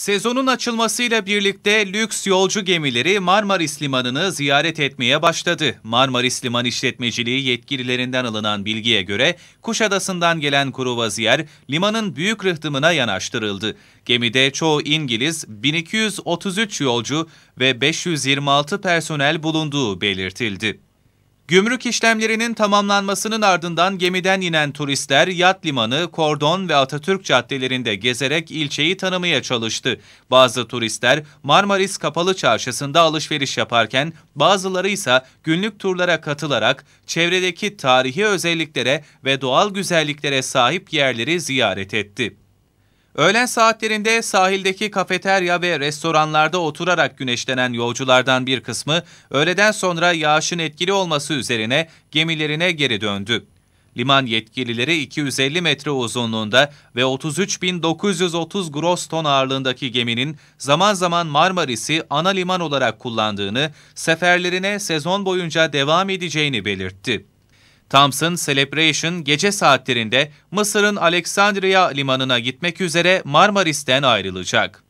Sezonun açılmasıyla birlikte lüks yolcu gemileri Marmaris Limanı'nı ziyaret etmeye başladı. Marmaris Liman İşletmeciliği yetkililerinden alınan bilgiye göre Kuşadası'ndan gelen kruvaziyer limanın büyük rıhtımına yanaştırıldı. Gemide çoğu İngiliz, 1233 yolcu ve 526 personel bulunduğu belirtildi. Gümrük işlemlerinin tamamlanmasının ardından gemiden inen turistler yat limanı, kordon ve Atatürk caddelerinde gezerek ilçeyi tanımaya çalıştı. Bazı turistler Marmaris Kapalı Çarşısı'nda alışveriş yaparken bazıları ise günlük turlara katılarak çevredeki tarihi özelliklere ve doğal güzelliklere sahip yerleri ziyaret etti. Öğlen saatlerinde sahildeki kafeterya ve restoranlarda oturarak güneşlenen yolculardan bir kısmı öğleden sonra yağışın etkili olması üzerine gemilerine geri döndü. Liman yetkilileri 250 metre uzunluğunda ve 33.930 gross ton ağırlığındaki geminin zaman zaman Marmaris'i ana liman olarak kullandığını, seferlerine sezon boyunca devam edeceğini belirtti. Thompson Celebration gece saatlerinde Mısır'ın Alexandria limanına gitmek üzere Marmaris'ten ayrılacak.